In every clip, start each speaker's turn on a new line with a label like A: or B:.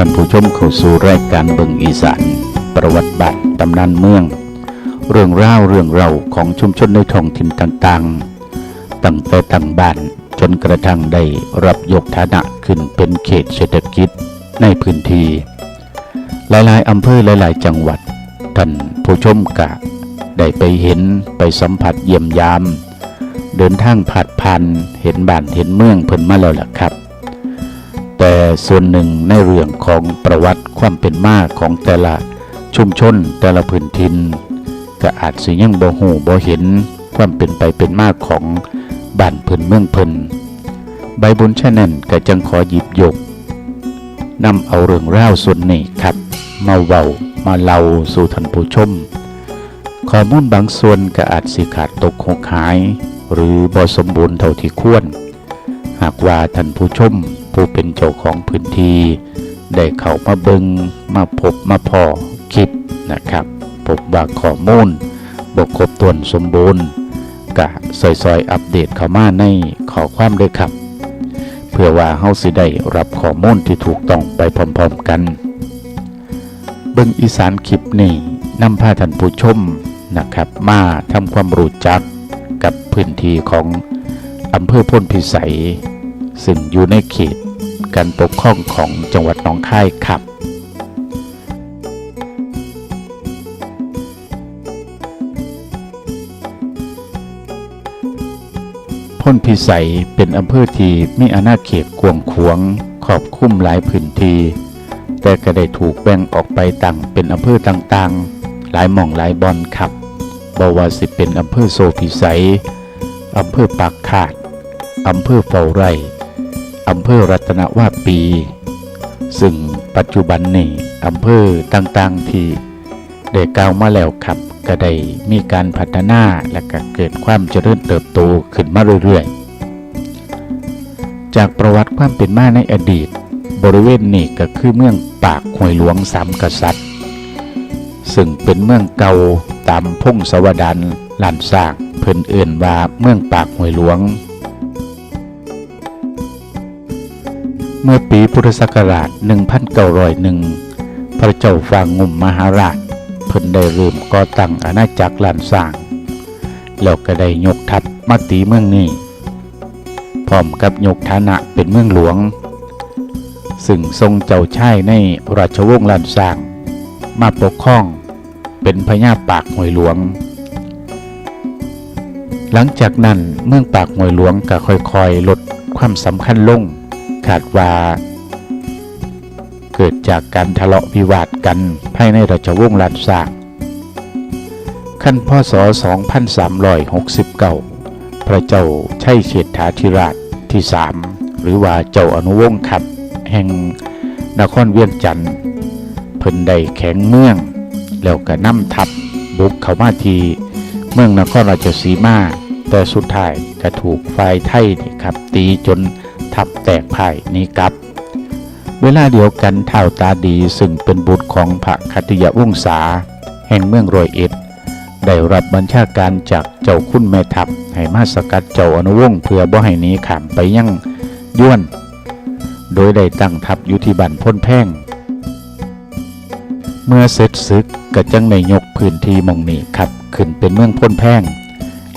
A: ท่านผู้ชมเข้าสู่รายการเบิงอีสานประวัติบัตรตำนานเมือง เรื่องราวเรื่องเราของชุมชนในท้องถิ่นต่างๆ ตั้งแต่ตั้งบ้านจนกระทั่งได้รับยกฐานะขึ้นเป็นเขตเศรษฐกิจในพื้นที่หลายๆอำเภอหลาย ๆ จังหวัด ท่านผู้ชมกะ ได้ไปเห็นไปสัมผัสเยี่ยมยาม เดินทางผ่านพันเห็นบ้านเห็นเมืองเพิ่นมาแล้วล่ะครับ แต่ส่วนหนึ่งในเรื่องของประวัติความเป็นมาของแต่ละชุมชนแต่ละพื้นทินก็อาจสิยังบ่หูบ่เห็นความเป็นไปเป็นมาของบ้านเพิ่นเมืองเพิ่นใบบุญชะนั้นก็จังขอหยิบยกนำเอาเรื่องราวส่วนนี้ครับ มาเว้ามาเล่าสู่ท่านผู้ชม ข้อมูลบางส่วนก็อาจสิขาดตกหกหาย หรือบ่สมบูรณ์เท่าที่ควร หากว่าท่านผู้ชม ผู้เป็นเจ้าของพื้นที่ได้เข้ามาเบิงมาพบมาพอคลิปนะครับพบว่าข้อมูลบกครบถ้วนสมบูรณ์กะซอยๆ อัปเดตเข้ามาในขอความด้วยครับ เพื่อว่าเฮาสิได้รับข้อมูลที่ถูกต้องไปพร้อมๆกัน เบิงอีสานคลิปนี้นำพาท่านผู้ชมนะครับมาทำความรู้จักกับพื้นที่ของอำเภอพ้นพิสัย ซึ่งอยู่ในเขต การปกครองของจังหวัดหนองคายครับพ้นพิสัยเป็นอำเภอที่มีอาณาเขตกวงขวงขอบคลุมหลายพื้นที่แต่ก็ได้ถูกแบ่งออกไปต่างเป็นอำเภอต่างๆ หลายหม่องหลายบอนครับบว่าสิเป็นอำเภอโซพิสัยอำเภอปากขาดอำเภอเฝ้าไร่ อำเภอรัตนวาปี ซึ่งปัจจุบันนี้อำเภอต่างๆที่ได้กล่าวมาแล้วครับก็ได้มีการพัฒนาและก็เกิดความเจริญเติบโตขึ้นมาเรื่อยๆ จากประวัติความเป็นมาในอดีต บริเวณนี้ก็คือเมืองปากห้วยหลวงสามกษัตริย์ ซึ่งเป็นเมืองเก่าตามพงศวดารลานสร้างเพิ่นเอื่นว่าเมืองปากห้วยหลวง เมื่อปีพุทธศักราช 1901 พระเจ้าฟางงุ่มมหาราช เพิ่นได้เริ่มก่อตั้งอาณาจักรลานสร้าง แล้วก็ได้ยกทัพมาตีเมืองนี้พร้อมกับยกฐานะเป็นเมืองหลวง ซึ่งทรงเจ้าชายในราชวงศ์ลานสร้าง มาปกครองเป็นพญาปากหวยหลวง หลังจากนั้นเมืองปากหวยหลวงก็ค่อยๆ ลดความสำคัญลง ขาดว่าเกิดจากการทะเลาะวิวาทกันภายในราชวงศ์ลานสร้างขั้นพศ 2369 พระเจ้าชัยเฉดฐาธิราชที่สามหรือว่าเจ้าอนุวงศ์ขับ แห่งนครเวียงจันทร์เพิ่นได้แข็งเมือง แล้วก็นำทัพบุกเข้ามาทีเมืองนครราชสีมา แต่สุดท้ายก็ถูกฝ่ายไทยนี่ครับตีจน ทัพแตกพ่ายนี้กลับ เวลาเดียวกันเท่าตาดีซึ่งเป็นบุตรของพระคัตยวงศาแห่งเมืองรอยเอ็ด ได้รับบัญชาการจากเจ้าคุณแม่ทัพให้มาสกัดเจ้าอนุวงศ์เพื่อบ่ให้หนี้ขามไปยังย้วน โดยได้ตั้งทัพอยู่ที่บ้านพ้นแพ่ง เมื่อเสร็จศึกก็จังในยกพื้นที่มองนี้ครับขึ้นเป็นเมืองพ้นแพ่ง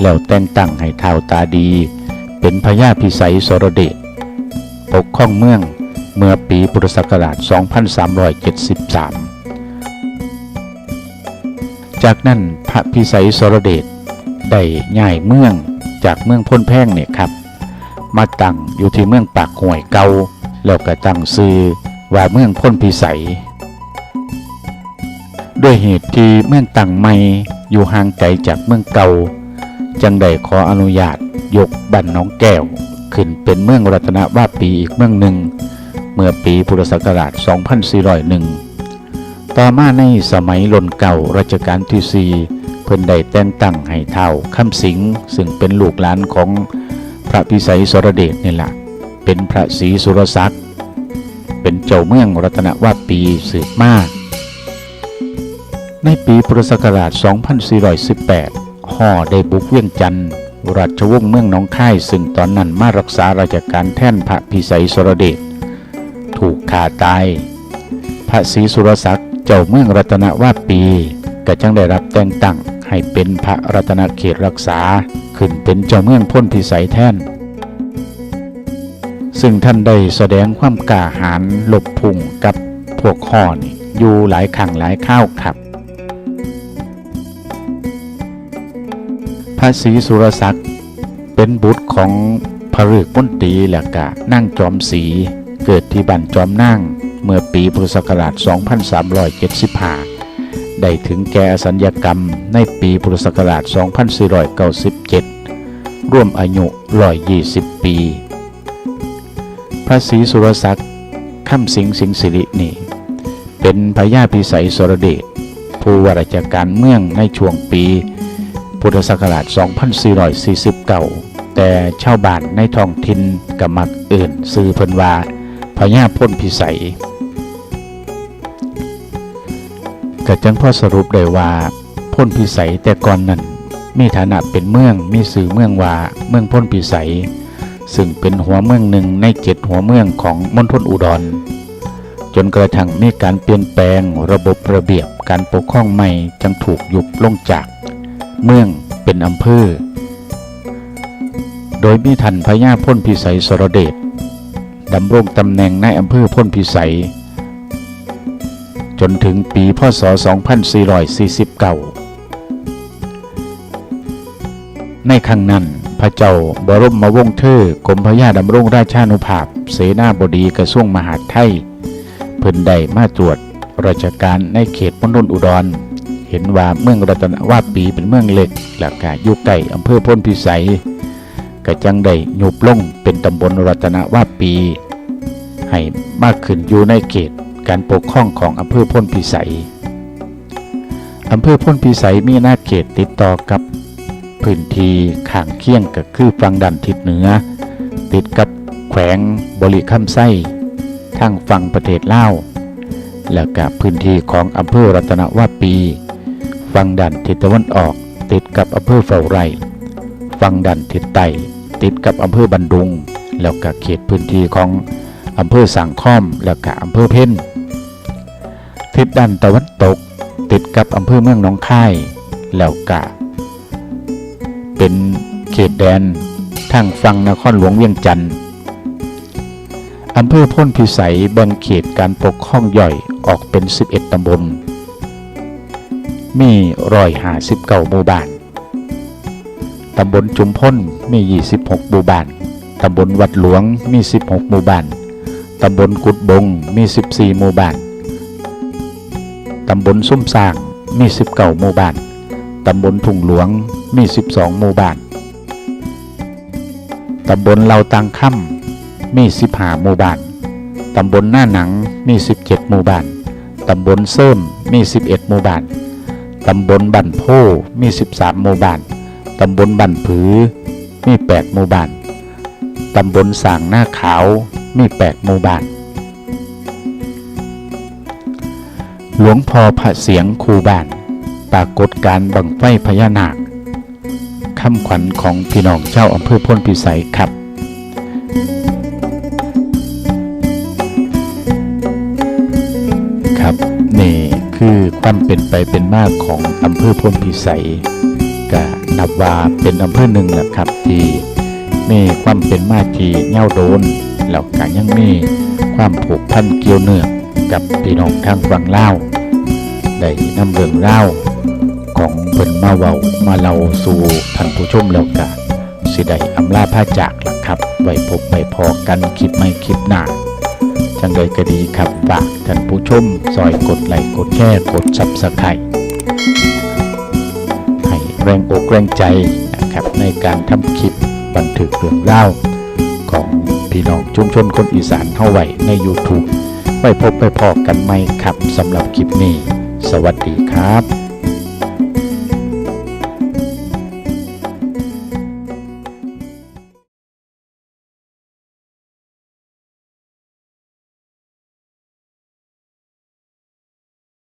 A: แล้วแต่งตั้งให้เท้าตาดี เป็นพญาพิสัยสรเดช ปกครองเมืองเมื่อปีพุทธศักราช 2373 จากนั้นพระพิสัยสรเดชได้ย้ายเมืองจากเมืองพ้นแพ่งเนี่ยครับ มาตั้งอยู่ที่เมืองปากห่วยเก่าแล้วก็ตั้งซื้อว่าเมืองพ้นพิสัย ด้วยเหตุที่เมืองตั้งใหม่อยู่ห่างไกลจากเมืองเก่าจังได้ขออนุญาตยกบ้านน้องแก้ว ขึ้นเป็นเมืองรัตนวาปีอีกเมืองหนึ่ง เมื่อปีพุทธศักราช 2401 ต่อมาในสมัยล่นเก่ารัชกาลที่ 4 เพิ่นได้แต่งตั้งให้เท่าคำสิงซึ่งเป็นลูกหลานของพระพิสัยสรเดชนี่แหละเป็นพระศรีสุรศักดิ์เป็นเจ้าเมืองรัตนวาปีสืบมาในปีพุทธศักราช 2418 ห่อได้บุกเวียงจันทร์ ราชวงศ์เมืองหนองคายซึ่งตอนนั้นมารักษาราชการแท่นพระพิสัยสรเดชถูกฆ่าตาย พระศรีสุรศักดิ์เจ้าเมืองรัตนวาปีก็จังได้รับแต่งตั้งให้เป็นพระรัตนเขตรักษาขึ้นเป็นเจ้าเมืองพ้นพิสัยแท่น ซึ่งท่านได้แสดงความกล้าหาญหลบพุ่งกับพวกข้อนี่อยู่หลายครั้งหลายข้าวครับ พระศรีสุรศักดิ์เป็นบุตรของพระฤกษ์มนตีและกะนั่งจอมศรีเกิดที่บ้านจอมนั่งเมื่อปีพุทธศักราช 2375 ได้ถึงแก่อสัญญกรรมในปีพุทธศักราช 2497 ร่วมอายุ 120 ปี พระศรีสุรศักดิ์ข้ามสิงสิงสิรินี่ เป็นพญาพิสัยสรเดชผู้วาราชการเมืองในช่วงปี พุทธศักราช 2449 แต่ชาวบ้านในท้องถิ่นกับมักเอื่นซื้อเพิ่นว่าพญาพ่นพิสัยก็จังพ่อสรุปได้ว่าพ่นพิสัยแต่ก่อนนั้นมีฐานะเป็นเมืองมีสื่อเมืองว่าเมืองพ่นพิสัย ซึ่งเป็นหัวเมืองหนึ่งในเจ็ดหัวเมืองของมณฑลอุดร จนกระทั่งมีการเปลี่ยนแปลงระบบระเบียบการปกครองใหม่จังถูกยุบลงจาก เมืองเป็นอำเภอ โดยมีทันพญาพ่นพิสัยสรเดชดำรงตำแหน่งในอำเภอพ่นพิสัย จนถึงปีพศ 2449 ในครั้งนั้นพระเจ้าบรมมวงเธอกรมพระยาดำรงราชานุภาพ เสนาบดีกระทรวงมหาดไทยเพิ่นได้มาตรวจราชการในเขตมณฑลอุดร เห็นว่าเมืองรัตนวาปีเป็นเมืองเล็กและกกาอยู่ใกล้อำเภอพ้นพิสัยก็จังได้หยุบลงเป็นตำบลรัตนวาปี ให้มากขึ้นอยู่ในเขตการปกครองของอำเภอพ้นพิสัยอำเภอพ้นพิสัยมีหน้าเขตติดต่อกับพื้นที่ข้างเคียงก็คือฝั่งด้านทิศเหนือ ติดกับแขวงบริคัมไส้ทางฝั่งประเทศลาวและกับพื้นที่ของอำเภอรัตนวาปี ฝั่งด้านทิศตะวันออก ติดกับอำเภอเฝ้าไร่ฝั่งด้านทิศใต้ติดกับอำเภอบันดุง แล้วก็เขตพื้นที่ของอำเภอสังค้อม แล้วก็อำเภอเพ่นทิศด้านตะวันตก ติดกับอำเภอเมืองหนองคาย แล้วก็เป็นเขตแดนทางฝั่งนครหลวงเวียงจันทร์อำเภอพ้นพิสัยแบ่งเขตการปกครองย่อยออกเป็น 11 ตำบล มีร้อยหาสิบเก้าหมู่บ้าน ตำบลจุมพ้นมี26หมู่บ้าน ตำบลวัดหลวงมี16หมู่บ้าน ตำบลกุดบงมี14หมู่บ้าน ตำบลซุ้มสร้างมี19หมู่บ้าน ตำบลทุ่งหลวงมี12หมู่บ้าน ตำบลเหล่าตังค่ำมี15หมู่บ้าน ตำบลหน้าหนังมี17หมู่บ้าน ตำบลเสริมมี11หมู่บ้าน ตำบลบันโพมี 13 หมู่บ้าน ตำบลบันผือ มี 8 หมู่บ้าน ตำบลสางหน้าขาว มี 8 หมู่บ้าน หลวงพ่อพระเสียงคูบ้าน ปรากฏการบังไฟพญานาคคำขวัญของพี่น้องเจ้าอำเภอพ้นพิสัยครับ ความเป็นไปเป็นมากของอำเภอพ้นพิสัยก็นับว่าเป็นอำเภอหนึ่งแหละครับที่มีความเป็นมากที่เง่าโดนแล้วก็ยังมีความผูกพันเกี่ยวเนื่องกับพี่น้องทางฝั่งลาวได้นำเรื่องเล่าของเพิ่นมาเว้ามาเล่าสู่ท่านผู้ชมแล้วก็สิได้อำลาพาจากล่ะครับ ไว้พบไว้พอกันคลิปไม่คลิปหน้า จังเลยก็ดีครับฝากท่านผู้ชมซอยกดไลค์กดแชร์กดซับสไครต์ให้แรงอกแรงใจนะครับในการทำคลิปบันทึกเรื่องเล่าของพี่น้องชุมชนคนอีสานเฮาไหว้ใน YouTube ไว้พบไปพอกันไหมครับสำหรับคลิปนี้ สวัสดีครับ